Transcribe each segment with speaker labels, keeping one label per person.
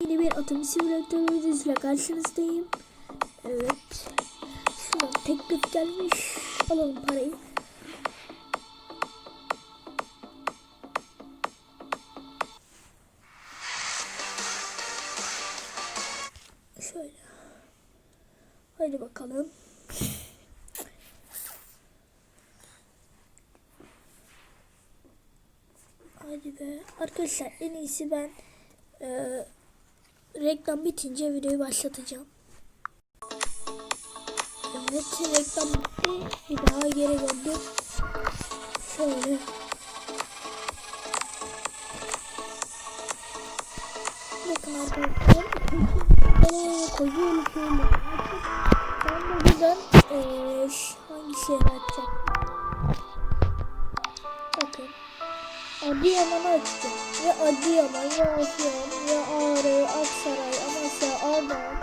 Speaker 1: Yeni bir otobüs simülatör videosuyla karşınızdayım. Evet. Şuradan teklif gelmiş. Alalım parayı. Şöyle. Hadi bakalım. Hadi be. Arkadaşlar en iyisi ben eee reklam bitince videoyu başlatacağım. Evet reklam bitti. Bir daha geri döndüm. Şöyle. Bakın arkadaşlar. Koyuyorum şöyle. Ben de buradan eee hangi şehri açacağım? Bakın. Adıyaman'ı açacağım. Ya Adıyaman, ya Afyon, ya Ağrı, Aksaray, Amasya, Ardahan.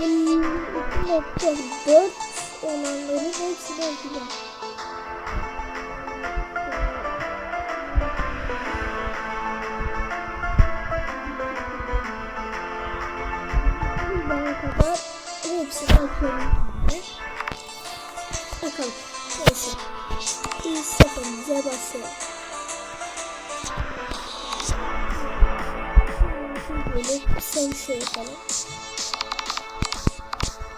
Speaker 1: 152.4 olanların hepsini okuyacağım. Daha kadar hepsini okuyorum. Bakalım. Neyse. Biz yapımıza başlayalım. Böyle bir şey yapalım.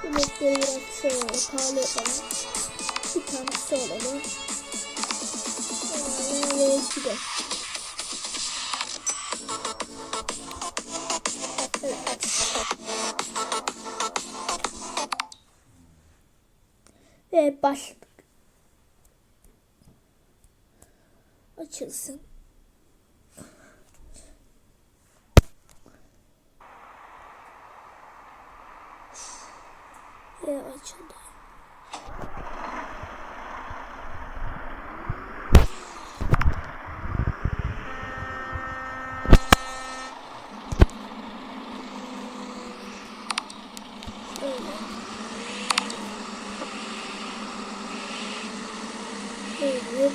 Speaker 1: Yemekleri biraz şöyle pahalı yapalım. Bir tane su alalım. Ee, Ve gidelim. Ve başladık. Açılsın. Ve açıldı. Evet.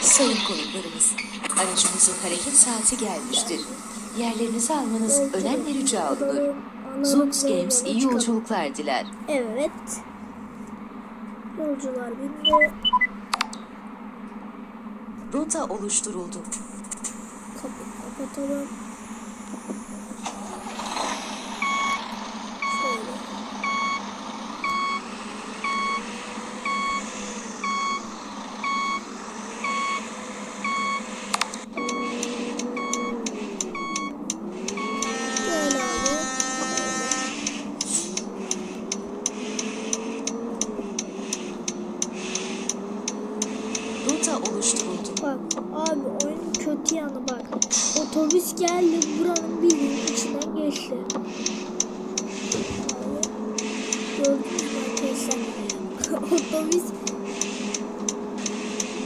Speaker 2: Sayın konuklarımız, aracımızın hareket saati gelmiştir. Yerlerinizi almanız önemli rica olunur. Zox Games iyi yolculuklar diler.
Speaker 1: Evet. Yolcular bindi.
Speaker 2: Rota oluşturuldu.
Speaker 1: Kapıyı kapatalım. Şöyle. Gel abi.
Speaker 2: Rota oluşturuldu.
Speaker 1: Bak abi oyunun kötü yanı bak. Otobüs geldi buranın bildiğin içinden geçti. Gördünüz mü Otobüs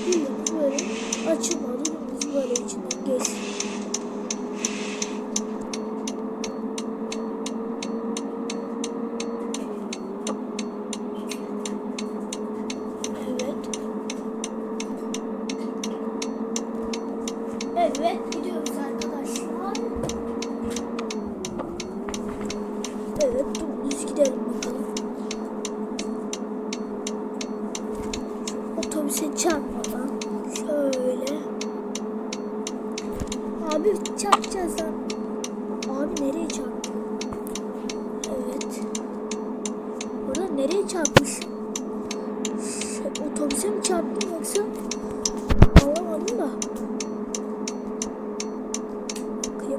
Speaker 1: bildiğiniz böyle açılmadı. Biz böyle içinden geçti. Evet. Evet gidiyoruz arkadaşlar. Evet dümdüz gidelim bakalım. Otobüse çarpmadan şöyle. Abi çarpacağız lan. Abi nereye çarptı? Evet. Burada nereye çarpmış? Şey, otobüse mi çarptı yoksa? Anlamadım da.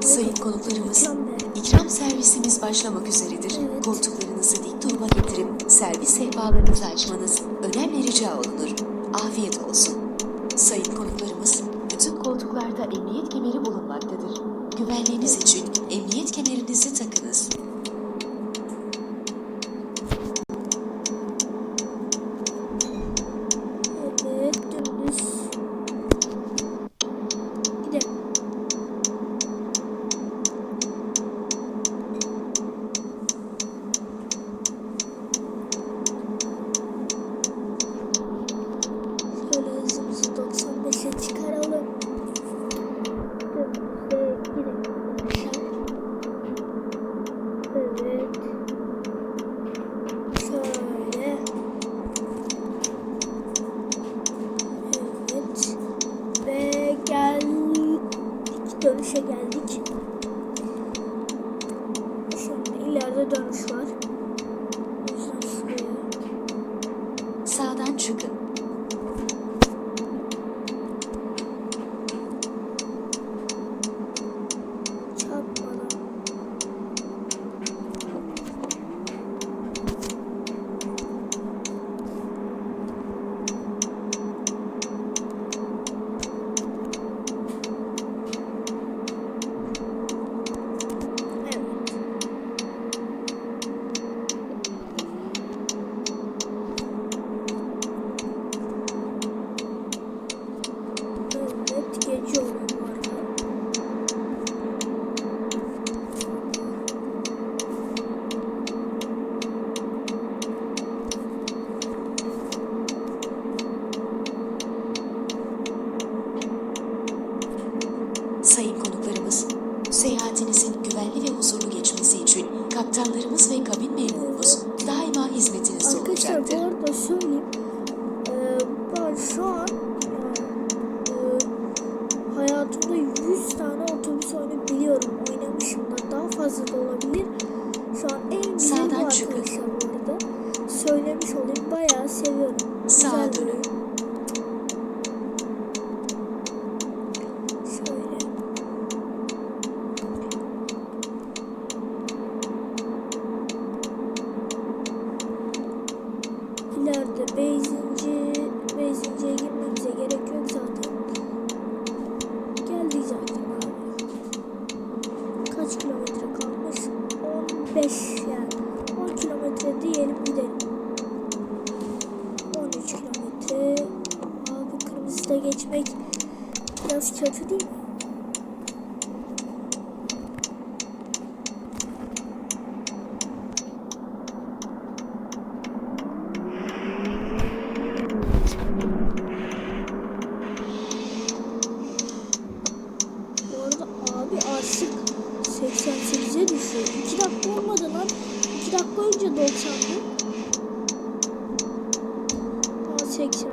Speaker 2: Sayın konuklarımız,
Speaker 1: İkram
Speaker 2: ikram servisimiz başlamak üzeredir.
Speaker 1: Evet.
Speaker 2: Koltuklarınızı dik duruma getirip servis sehpalarınızı açmanız önemli rica olunur. Afiyet olsun. Sayın konuklarımız, bütün koltuklarda emniyet kemeri bulunmaktadır. Güvenliğiniz için emniyet kemerinizi takınız.
Speaker 1: 是的。Seviyorum. Bir
Speaker 2: dönün.
Speaker 1: Arada abi artık 88'e düşüyor. 2 dakika olmadı lan. 2 dakika önce 90'dı. Daha 87.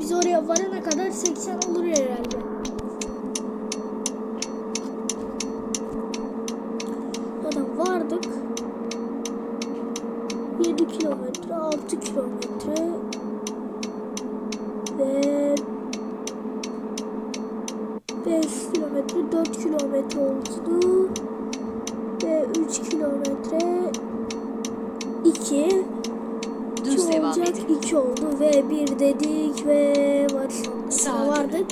Speaker 1: Biz oraya varana kadar 80 olur Vardık. 7 kilometre, 6 kilometre ve 5 kilometre 4 kilometre oldu ve 3 kilometre 2
Speaker 2: Düz
Speaker 1: 2
Speaker 2: devam
Speaker 1: olacak
Speaker 2: edin.
Speaker 1: 2 oldu ve 1 dedik ve varış vardık.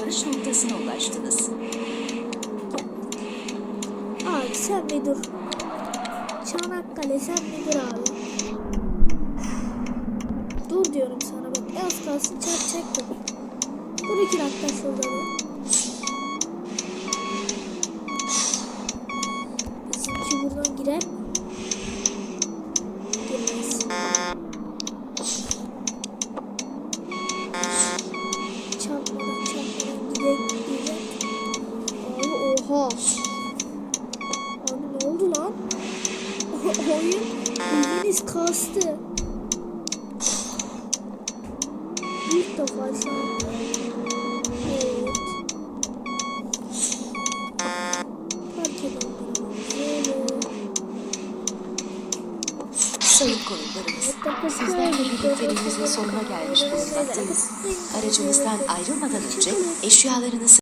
Speaker 2: Varış noktasına ulaştınız.
Speaker 1: Sen bir dur. Çanakkale sen bir dur abi. Dur diyorum sana bak. Az kalsın çarpacaktım. Dur iki dakika şurada bir. Bizimki buradan girer mi?
Speaker 2: Birlikteliğimizin sonuna gelmiş bulunmaktayız. Aracımızdan ayrılmadan önce eşyalarınızı